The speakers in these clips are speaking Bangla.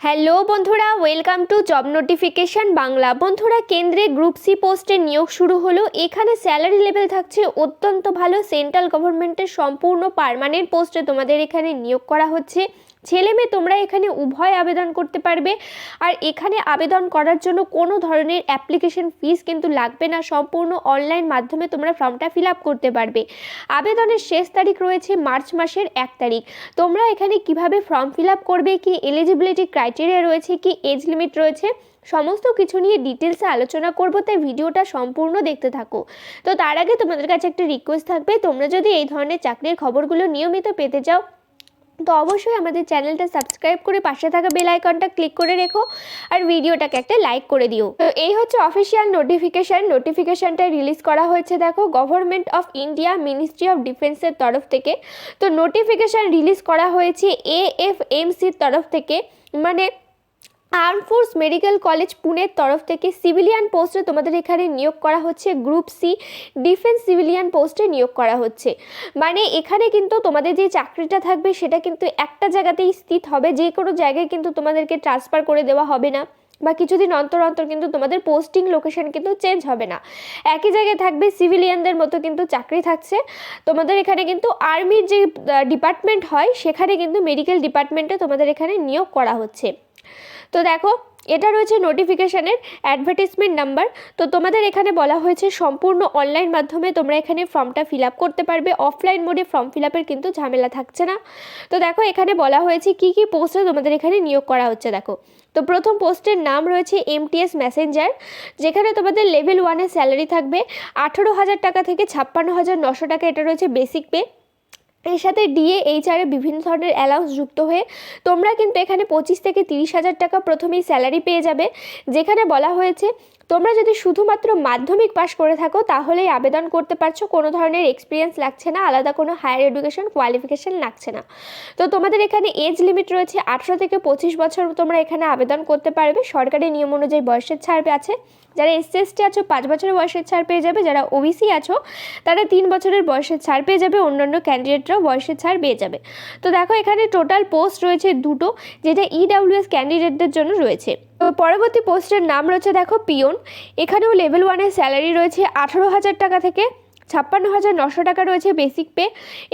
হ্যালো বন্ধুরা welcome to job notification Bangla. বন্ধুরা, কেন্দ্রে গ্রুপ সি পোস্টে নিয়োগ শুরু হলো। এখানে স্যালারি লেভেল থাকছে অত্যন্ত ভালো। সেন্ট্রাল গভর্নমেন্টের সম্পূর্ণ পারমানেন্ট পোস্টে তোমাদের এখানে নিয়োগ করা হচ্ছে। ছেলে মেয়ে, তোমরা এখানে উভয় আবেদন করতে পারবে। আর এখানে আবেদন করার জন্য কোনো ধরনের অ্যাপ্লিকেশন ফিস কিন্তু লাগবে না। সম্পূর্ণ অনলাইন মাধ্যমে তোমরা ফর্মটা ফিল আপ করতে পারবে। আবেদনের শেষ তারিখ রয়েছে মার্চ মাসের এক তারিখ। তোমরা এখানে কীভাবে ফর্ম ফিল আপ করবে, কি এলিজিবিলিটি ক্রাইটেরিয়া রয়েছে, কি এজ লিমিট রয়েছে, সমস্ত কিছু নিয়ে ডিটেলসে আলোচনা করব। তাই ভিডিওটা সম্পূর্ণ দেখতে থাকো। তো তার আগে তোমাদের কাছে একটা রিকোয়েস্ট থাকবে, তোমরা যদি এই ধরনের চাকরির খবরগুলো নিয়মিত পেতে চাও তো অবশ্যই আমাদের চ্যানেলটা সাবস্ক্রাইব করে পাশে থাকা বেল আইকনটা ক্লিক করে রেখো আর ভিডিওটাকে একটা লাইক করে দিও। এই হচ্ছে অফিসিয়াল নোটিফিকেশান। নোটিফিকেশানটা রিলিজ করা হয়েছে, দেখো government of India ministry of ডিফেন্সের তরফ থেকে। তো নোটিফিকেশান রিলিজ করা হয়েছে এ এফ এমসির তরফ থেকে। মানে আর্ম ফোর্স মেডিকেল কলেজ পুনের তরফ থেকে সিভিলিয়ান পোস্টে তোমাদের এখানে নিয়োগ করা হচ্ছে। গ্রুপ সি ডিফেন্স সিভিলিয়ান পোস্টে নিয়োগ করা হচ্ছে। মানে এখানে কিন্তু তোমাদের যে চাকরিটা থাকবে, সেটা কিন্তু একটা জায়গাতেই স্থিত হবে। যে কোনো জায়গায় কিন্তু তোমাদেরকে ট্রান্সফার করে দেওয়া হবে না বা কিছুদিন অন্তর অন্তর কিন্তু তোমাদের পোস্টিং লোকেশন কিন্তু চেঞ্জ হবে না। একই জায়গায় থাকবে সিভিলিয়ানদের মতো কিন্তু চাকরি থাকছে। তোমাদের এখানে কিন্তু আর্মির যে ডিপার্টমেন্ট হয়, সেখানে কিন্তু মেডিকেল ডিপার্টমেন্টে তোমাদের এখানে নিয়োগ করা হচ্ছে। তো দেখো, এটা রয়েছে নোটিফিকেশানের অ্যাডভার্টিসমেন্ট নাম্বার তো তোমাদের এখানে বলা হয়েছে সম্পূর্ণ অনলাইন মাধ্যমে তোমরা এখানে ফর্মটা ফিল আপ করতে পারবে। অফলাইন মোডে ফর্ম ফিল আপের কিন্তু ঝামেলা থাকছে না। তো দেখো, এখানে বলা হয়েছে কি কি পোস্টে তোমাদের এখানে নিয়োগ করা হচ্ছে, দেখো। তো প্রথম পোস্টের নাম রয়েছে এমটিএস ম্যাসেঞ্জার যেখানে তোমাদের লেভেল ওয়ানের স্যালারি থাকবে। আঠেরো হাজার টাকা থেকে ছাপ্পান্ন হাজার নশো টাকা, এটা রয়েছে বেসিক পে এর সাথে ডিএ এইচআরে বিভিন্ন ধরনের অ্যালাউন্স যুক্ত হয়ে তোমরা কিন্তু এখানে পঁচিশ থেকে তিরিশ হাজার টাকা প্রথমেই স্যালারি পেয়ে যাবে। যেখানে বলা হয়েছে তোমরা যদি শুধুমাত্র মাধ্যমিক পাশ করে থাকো, তাহলেই আবেদন করতে পারছ। কোনো ধরনের এক্সপিরিয়েন্স লাগছে না, আলাদা কোনো হায়ার এডুকেশন কোয়ালিফিকেশান লাগছে না। তো তোমাদের এখানে এজ লিমিট রয়েছে আঠেরো থেকে পঁচিশ বছর তোমরা এখানে আবেদন করতে পারবে। সরকারি নিয়ম অনুযায়ী বয়সের ছাড় আছে। যারা এসসি এসটি আছো, পাঁচ বছরের বয়সের ছাড় পেয়ে যাবে। যারা ওবিসি আছো, তারা তিন বছরের বয়সের ছাড় পেয়ে যাবে। অন্যান্য ক্যান্ডিডেটরাও বয়সের ছাড় পেয়ে যাবে। তো দেখো, এখানে টোটাল পোস্ট রয়েছে দুটো, যেটা ইডাব্লিউএস ক্যান্ডিডেটদের জন্য রয়েছে। পরবর্তী পোস্টের নাম রয়েছে, দেখো পিয়ন এখানেও লেভেল ওয়ানের স্যালারি রয়েছে আঠারো হাজার টাকা থেকে ছাপ্পান্ন হাজার নশো টাকা রয়েছে বেসিক পে।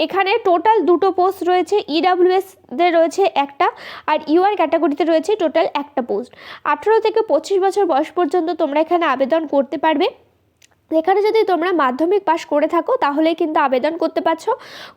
এখানে টোটাল দুটো পোস্ট রয়েছে ইডাব্লিউএসদের রয়েছে একটা আর ইউআর ক্যাটাগরিতে রয়েছে টোটাল একটা পোস্ট। আঠেরো থেকে পঁচিশ বছর বয়স পর্যন্ত তোমরা এখানে আবেদন করতে পারবে। এখানে যদি তোমরা মাধ্যমিক পাস করে থাকো, তাহলে কিন্তু আবেদন করতে পারছ।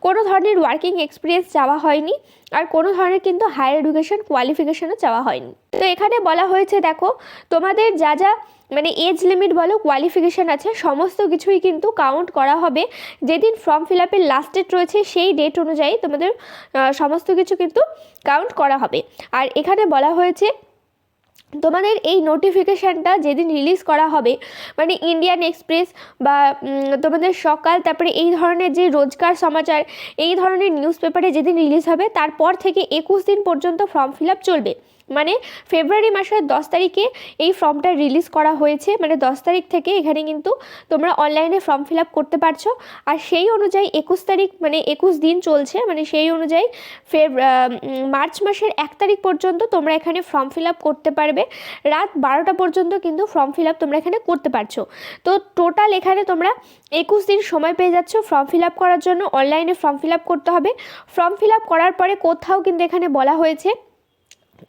কোনো ধরনের ওয়ার্কিং এক্সপিরিয়েন্স চাওয়া হয়নি আর কোনো ধরনের কিন্তু হায়ার এডুকেশন কোয়ালিফিকেশনও চাওয়া হয়নি। তো এখানে বলা হয়েছে, দেখো, তোমাদের যা যা মানে এজ লিমিট বলো কোয়ালিফিকেশান আছে, সমস্ত কিছুই কিন্তু কাউন্ট করা হবে। যেদিন ফর্ম ফিল আপের লাস্ট ডেট রয়েছে, সেই ডেট অনুযায়ী তোমাদের সমস্ত কিছু কিন্তু কাউন্ট করা হবে। আর এখানে বলা হয়েছে তোমাদের এই নোটিফিকেশানটা যেদিন রিলিজ করা হবে মানে ইন্ডিয়ান এক্সপ্রেস বা তোমাদের সকাল, তারপরে এই ধরনের যে রোজকার সমাচার, এই ধরনের নিউজ পেপারে যেদিন রিলিজ হবে, তারপর থেকে একুশ দিন পর্যন্ত ফর্ম ফিল আপ চলবে। মানে ফেব্রুয়ারি মাসের দশ তারিখে এই ফর্মটা রিলিজ করা হয়েছে। মানে দশ তারিখ থেকে এখানে কিন্তু তোমরা অনলাইনে ফর্ম ফিল আপ করতে পারছ। আর সেই অনুযায়ী একুশ তারিখ মানে একুশ দিন চলছে। মানে সেই অনুযায়ী ফেব মার্চ মাসের এক তারিখ পর্যন্ত তোমরা এখানে ফর্ম ফিল আপ করতে পারবে। রাত বারোটা পর্যন্ত কিন্তু ফর্ম ফিল আপ তোমরা এখানে করতে পারছ। তো টোটাল এখানে তোমরা একুশ দিন সময় পেয়ে যাচ্ছ ফর্ম ফিল আপ করার জন্য। অনলাইনে ফর্ম ফিল আপ করতে হবে। ফর্ম ফিল আপ করার পরে কোথাও কিন্তু এখানে বলা হয়েছে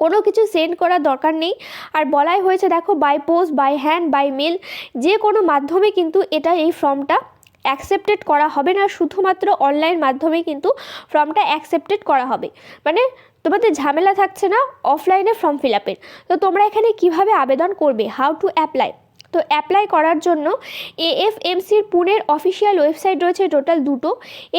কোনো কিছু সেন্ড করার দরকার নেই। আর বলাই হয়েছে, দেখো by post by hand by mail যে কোনো মাধ্যমে কিন্তু এটা এই ফর্মটা অ্যাকসেপ্টেড করা হবে না। শুধুমাত্র অনলাইন মাধ্যমে কিন্তু ফর্মটা অ্যাকসেপ্টেড করা হবে। মানে তোমাদের ঝামেলা থাকছে না অফলাইনে ফর্ম ফিল আপের তো তোমরা এখানে কীভাবে আবেদন করবে? হাউ টু অ্যাপ্লাই তো অ্যাপ্লাই করার জন্য এএফএমসির পুনের অফিসিয়াল ওয়েবসাইট রয়েছে টোটাল দুটো।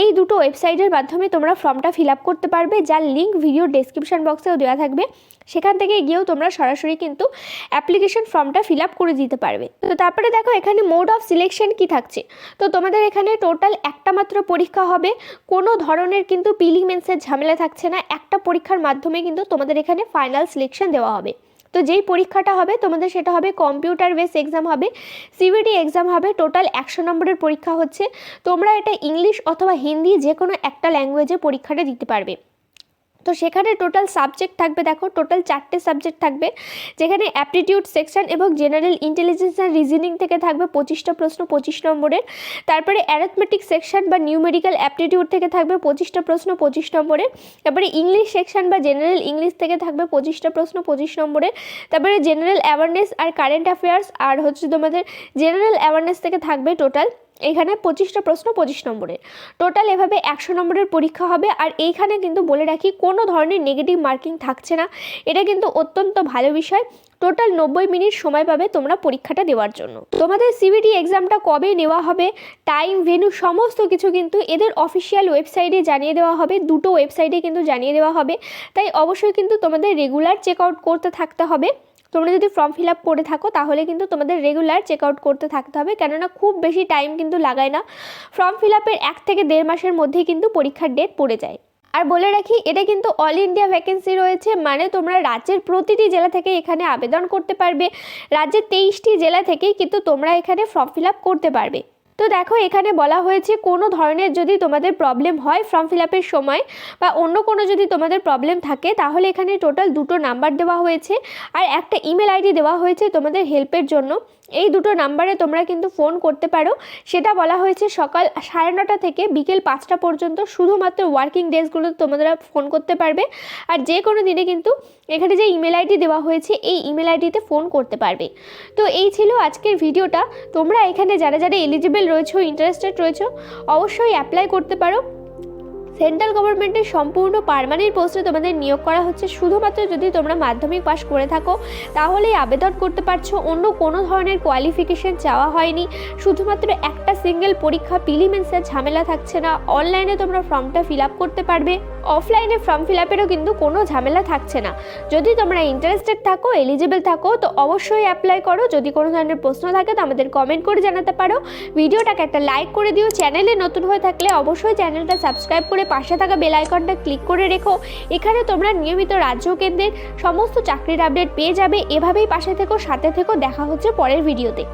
এই দুটো ওয়েবসাইটের মাধ্যমে তোমরা ফর্মটা ফিল আপ করতে পারবে, যার লিঙ্ক ভিডিও ডেসক্রিপশন বক্সেও দেওয়া থাকবে। সেখান থেকে গিয়েও তোমরা সরাসরি কিন্তু অ্যাপ্লিকেশন ফর্মটা ফিল আপ করে দিতে পারবে। তো তারপরে দেখো এখানে মোড অফ সিলেকশন কি থাকছে। তো তোমাদের এখানে টোটাল একটা মাত্র পরীক্ষা হবে। কোনো ধরনের কিন্তু পিলিমেন্সের ঝামেলা থাকছে না। একটা পরীক্ষার মাধ্যমে কিন্তু তোমাদের এখানে ফাইনাল সিলেকশন দেওয়া হবে। তো যেই পরীক্ষাটা হবে, তোমাদের সেটা হবে কম্পিউটার বেস এক্সাম হবে সিবিটি এক্সাম হবে টোটাল একশো নম্বরের পরীক্ষা হচ্ছে। তোমরা এটা ইংলিশ অথবা হিন্দি যে কোনো একটা ল্যাঙ্গুয়েজে পরীক্ষাটা দিতে পারবে। তো সেখানে টোটাল সাবজেক্ট থাকবে, দেখো টোটাল চারটে সাবজেক্ট থাকবে, যেখানে অ্যাপটিটিউড সেকশন এবং জেনারেল ইন্টেলিজেন্স অ্যান্ড রিজনিং থেকে থাকবে পঁচিশটা প্রশ্ন পঁচিশ নম্বরের। তারপরে অ্যারথমেটিক সেকশন বা নিউমেরিক্যাল অ্যাপটিটিউড থেকে থাকবে পঁচিশটা প্রশ্ন পঁচিশ নম্বরের। তারপরে ইংলিশ সেকশন বা জেনারেল ইংলিশ থেকে থাকবে পঁচিশটা প্রশ্ন পঁচিশ নম্বরের। তারপরে জেনারেল অ্যাওয়ারনেস আর কারেন্ট অ্যাফেয়ার্স আর হচ্ছে তোমাদের জেনারেল অ্যাওয়ারনেস থেকে থাকবে টোটাল এখানে পঁচিশটা প্রশ্ন, পঁচিশ নম্বরের। টোটাল এভাবে একশো নম্বরের পরীক্ষা হবে আর এইখানে কিন্তু বলে রাখি, কোনো ধরনের নেগেটিভ মার্কিং থাকছে না। এটা কিন্তু অত্যন্ত ভালো বিষয়। টোটাল নব্বই মিনিট সময় পাবে তোমরা পরীক্ষাটা দেওয়ার জন্য। তোমাদের সিবিটি এক্সামটা কবে নেওয়া হবে টাইম ভেনু সমস্ত কিছু কিন্তু এদের অফিসিয়াল ওয়েবসাইটে জানিয়ে দেওয়া হবে, দুটো ওয়েবসাইটে কিন্তু জানিয়ে দেওয়া হবে। তাই অবশ্যই কিন্তু তোমাদের রেগুলার চেক আউট করতে থাকতে হবে। তোমরা যদি ফর্ম ফিল আপ করে থাকো, তাহলে কিন্তু তোমাদের রেগুলার চেক আউট করতে থাকতে হবে। কেননা খুব বেশি টাইম কিন্তু লাগায় না। ফর্ম ফিল আপের এক থেকে দেড় মাসের মধ্যেই কিন্তু পরীক্ষার ডেট পড়ে যায়। আর বলে রাখি, এটা কিন্তু অল ইন্ডিয়া ভ্যাকেন্সি রয়েছে মানে তোমরা রাজ্যের প্রতিটি জেলা থেকে এখানে আবেদন করতে পারবে। রাজ্যের তেইশটি জেলা থেকেই কিন্তু তোমরা এখানে ফর্ম ফিল আপ করতে পারবে। তো দেখো, এখানে বলা হয়েছে কোনো ধরনের যদি তোমাদের প্রবলেম হয় ফর্ম ফিল আপের সময় বা অন্য কোনো যদি তোমাদের প্রবলেম থাকে, তাহলে এখানে টোটাল দুটো নাম্বার দেওয়া হয়েছে। আর একটা ইমেল আইডি দেওয়া হয়েছে তোমাদের হেল্পের জন্য। এই দুটো নাম্বারে তোমরা কিন্তু ফোন করতে পারো। সেটা বলা হয়েছে সকাল সাড়ে নটা থেকে বিকেল পাঁচটা পর্যন্ত শুধুমাত্র ওয়ার্কিং ডেজগুলো তোমরা ফোন করতে পারবে। আর যে কোনো দিনে কিন্তু এখানে যে ইমেল আইডি দেওয়া হয়েছে, এই ইমেল আইডিতে ফোন করতে পারবে। তো এই ছিল আজকের ভিডিওটা তোমরা এখানে যারা যারা এলিজিবল রয়েছো ইন্টারেস্টেড রয়েছো, অবশ্যই অ্যাপ্লাই করতে পারো। সেন্ট্রাল গভর্নমেন্টের সম্পূর্ণ পারমানেন্ট পোস্টে তোমাদের নিয়োগ করা হচ্ছে। শুধুমাত্র যদি তোমরা মাধ্যমিক পাশ করে থাকো, তাহলেই আবেদন করতে পারছ। অন্য কোনো ধরনের কোয়ালিফিকেশান চাওয়া হয়নি। শুধুমাত্র একটা সিঙ্গেল পরীক্ষা প্রিলিমেন্সের ঝামেলা থাকছে না। অনলাইনে তোমরা ফর্মটা ফিল আপ করতে পারবে। অফলাইনে ফর্ম ফিল আপেরও কিন্তু কোনো ঝামেলা থাকছে না। যদি তোমরা ইন্টারেস্টেড থাকো এলিজিবল থাকো, তো অবশ্যই অ্যাপ্লাই করো। যদি কোনো ধরনের প্রশ্ন থাকে, তো আমাদের কমেন্ট করে জানাতে পারো। ভিডিওটাকে একটা লাইক করে দিও। চ্যানেলে নতুন হয়ে থাকলে অবশ্যই চ্যানেলটা সাবস্ক্রাইব করে পাশে থাকা বেল আইকনটা ক্লিক করে রেখো। এখানে তোমরা নিয়মিত রাজ্য কেন্দ্রের সমস্ত চাকরির আপডেট পেয়ে যাবে। এভাবেই পাশে থেকো, সাথে থেকো। দেখা হচ্ছে পরের ভিডিওতে